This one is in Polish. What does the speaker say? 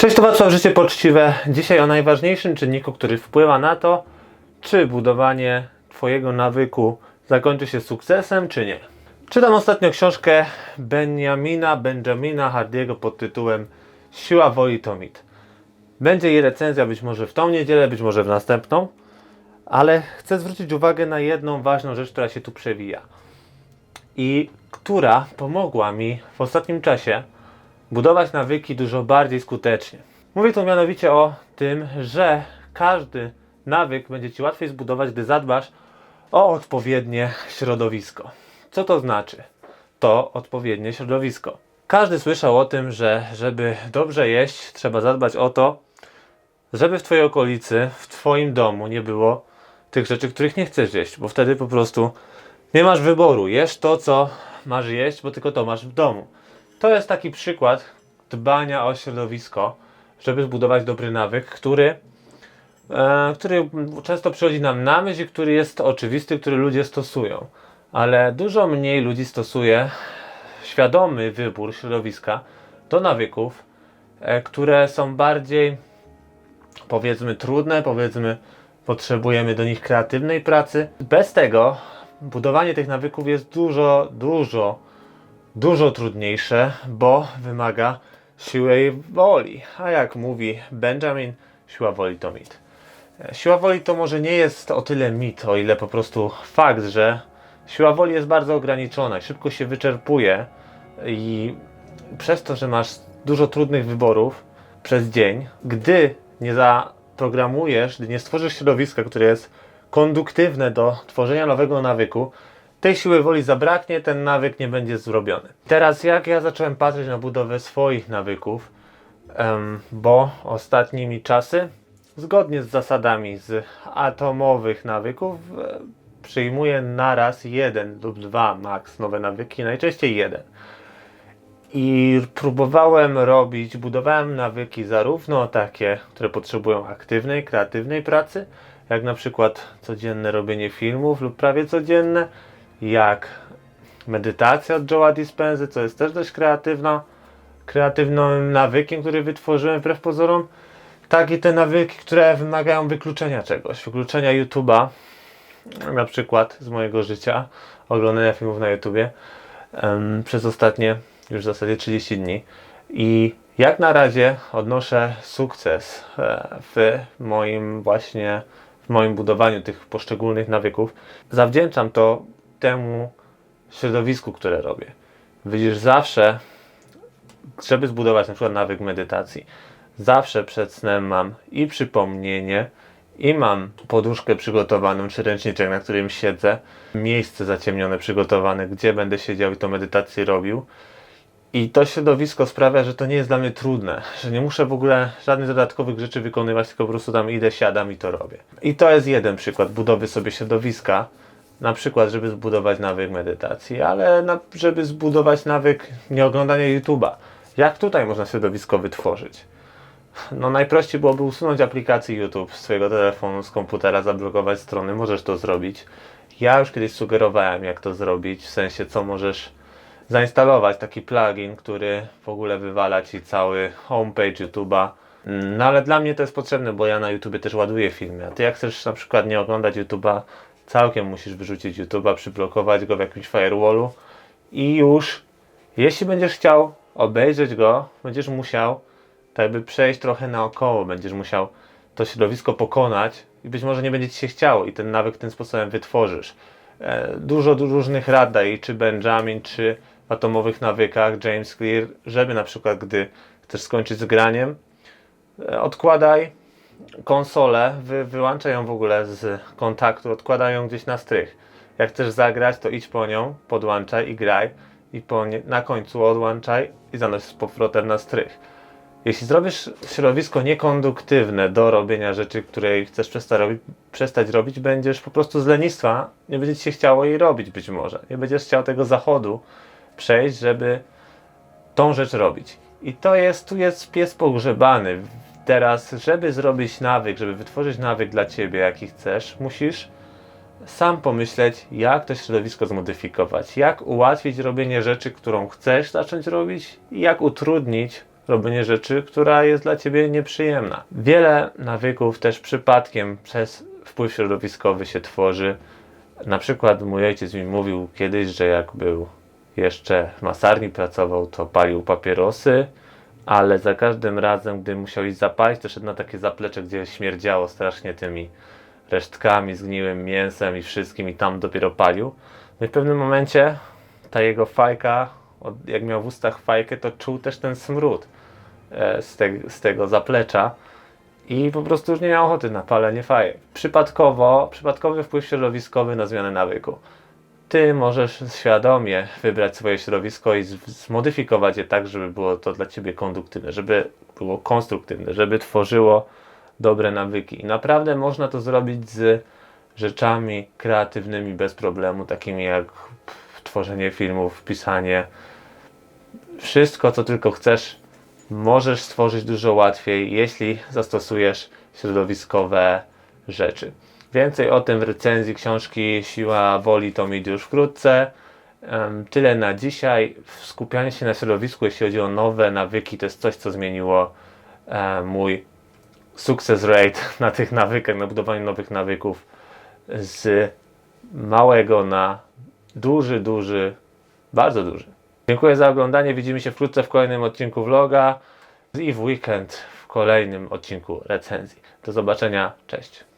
Cześć, to Wacław Życie Poczciwe. Dzisiaj o najważniejszym czynniku, który wpływa na to, czy budowanie Twojego nawyku zakończy się sukcesem, czy nie. Czytam ostatnio książkę Benjamina Benjamina Hardiego pod tytułem Siła woli to mit. Będzie jej recenzja być może w tą niedzielę, być może w następną, ale chcę zwrócić uwagę na jedną ważną rzecz, która się tu przewija i która pomogła mi w ostatnim czasie budować nawyki dużo bardziej skutecznie. Mówię tu mianowicie o tym, że każdy nawyk będzie Ci łatwiej zbudować, gdy zadbasz o odpowiednie środowisko. Co to znaczy? To odpowiednie środowisko. Każdy słyszał o tym, że żeby dobrze jeść, trzeba zadbać o to, żeby w Twojej okolicy, w Twoim domu nie było tych rzeczy, których nie chcesz jeść, bo wtedy po prostu nie masz wyboru. Jesz to, co masz jeść, bo tylko to masz w domu. To jest taki przykład dbania o środowisko, żeby zbudować dobry nawyk, który, e, który często przychodzi nam na myśl który jest oczywisty, który ludzie stosują. Ale dużo mniej ludzi stosuje świadomy wybór środowiska do nawyków, e, które są bardziej powiedzmy trudne, powiedzmy potrzebujemy do nich kreatywnej pracy. Bez tego budowanie tych nawyków jest dużo, dużo, dużo trudniejsze, bo wymaga siły woli. A jak mówi Benjamin, siła woli to mit. E, Siła woli to może nie jest o tyle mit, o ile po prostu fakt, że siła woli jest bardzo ograniczona i szybko się wyczerpuje i przez to, że masz dużo trudnych wyborów przez dzień, gdy nie zaprogramujesz, gdy nie stworzysz środowiska, które jest konduktywne do tworzenia nowego nawyku, tej siły woli zabraknie, ten nawyk nie będzie zrobiony. Teraz jak ja zacząłem patrzeć na budowę swoich nawyków, bo ostatnimi czasy, zgodnie z zasadami z atomowych nawyków, e, przyjmuję naraz jeden lub dwa max nowe nawyki, najczęściej jeden. I próbowałem robić, budowałem nawyki zarówno takie, które potrzebują aktywnej, kreatywnej pracy, jak na przykład codzienne robienie filmów lub prawie codzienne, jak medytacja od Joe'a Dispensy, co jest też dość kreatywna, kreatywnym nawykiem, który wytworzyłem wbrew pozorom, tak i te nawyki, które wymagają wykluczenia czegoś, wykluczenia YouTube'a, na przykład z mojego życia, oglądania filmów na YouTubie em, przez ostatnie już w zasadzie 30 dni. I jak na razie odnoszę sukces e, w moim właśnie w moim budowaniu tych poszczególnych nawyków. Zawdzięczam to temu środowisku, które robię. Widzisz, zawsze, żeby zbudować na przykład nawyk medytacji, zawsze przed snem mam i przypomnienie, i mam poduszkę przygotowaną, czy ręczniczek, na którym siedzę, miejsce zaciemnione przygotowane, gdzie będę siedział i tą medytację robił. I to środowisko sprawia, że to nie jest dla mnie trudne, że nie muszę w ogóle żadnych dodatkowych rzeczy wykonywać, tylko po prostu tam idę, siadam i to robię. I to jest jeden przykład budowy sobie środowiska, na przykład, żeby zbudować nawyk medytacji, ale na, żeby zbudować nawyk nieoglądania YouTube'a. Jak tutaj można środowisko wytworzyć? No najprościej byłoby usunąć aplikację YouTube z swojego telefonu, z komputera, zablokować strony, możesz to zrobić. Ja już kiedyś sugerowałem, jak to zrobić, w sensie co możesz zainstalować taki plugin, który w ogóle wywala ci cały homepage YouTube'a. No ale dla mnie to jest potrzebne, bo ja na YouTubie też ładuję filmy. A ty jak chcesz na przykład nie oglądać YouTube'a, całkiem musisz wyrzucić YouTube'a, przyblokować go w jakimś firewallu i już, jeśli będziesz chciał obejrzeć go, będziesz musiał tak jakby przejść trochę naokoło, będziesz musiał to środowisko pokonać i być może nie będzie ci się chciało i ten nawyk tym sposobem wytworzysz. E, Dużo du- różnych rad daje, czy Benjamin, czy w atomowych nawykach James Clear, żeby na przykład gdy chcesz skończyć z graniem, e, odkładaj konsolę, wy, wyłączaj ją w ogóle z kontaktu, odkładaj ją gdzieś na strych. Jak chcesz zagrać, to idź po nią, podłączaj i graj i po nie, na końcu odłączaj i zanoś z powrotem na strych. Jeśli zrobisz środowisko niekonduktywne do robienia rzeczy, której chcesz przestać robić, przestać robić, będziesz po prostu z lenistwa, nie będzie ci się chciało jej robić być może. Nie będziesz chciał tego zachodu przejść, żeby tą rzecz robić. I to jest, tu jest pies pogrzebany. Teraz, żeby zrobić nawyk, żeby wytworzyć nawyk dla ciebie, jaki chcesz, musisz sam pomyśleć, jak to środowisko zmodyfikować, jak ułatwić robienie rzeczy, którą chcesz zacząć robić i jak utrudnić robienie rzeczy, która jest dla ciebie nieprzyjemna. Wiele nawyków też przypadkiem przez wpływ środowiskowy się tworzy. Na przykład mój ojciec mi mówił kiedyś, że jak był jeszcze w masarni pracował, to palił papierosy, ale za każdym razem, gdy musiał iść zapalić, to szedł na takie zaplecze, gdzie śmierdziało strasznie tymi resztkami, zgniłym mięsem i wszystkim i tam dopiero palił. No i w pewnym momencie ta jego fajka, jak miał w ustach fajkę, to czuł też ten smród e, z, te, z tego zaplecza i po prostu już nie miał ochoty na palenie fajek. Przypadkowo, przypadkowy wpływ środowiskowy na zmianę nawyku. Ty możesz świadomie wybrać swoje środowisko i zmodyfikować je tak, żeby było to dla ciebie konduktywne, żeby było konstruktywne, żeby tworzyło dobre nawyki. I naprawdę można to zrobić z rzeczami kreatywnymi bez problemu, takimi jak tworzenie filmów, pisanie. Wszystko, co tylko chcesz, możesz stworzyć dużo łatwiej, jeśli zastosujesz środowiskowe rzeczy. Więcej o tym w recenzji książki Siła Woli to mi już wkrótce. Tyle na dzisiaj. Skupianie się na środowisku, jeśli chodzi o nowe nawyki, to jest coś, co zmieniło e, mój sukces rate na tych nawykach, na budowaniu nowych nawyków z małego na duży, duży, bardzo duży. Dziękuję za oglądanie. Widzimy się wkrótce w kolejnym odcinku vloga i w weekend w kolejnym odcinku recenzji. Do zobaczenia. Cześć.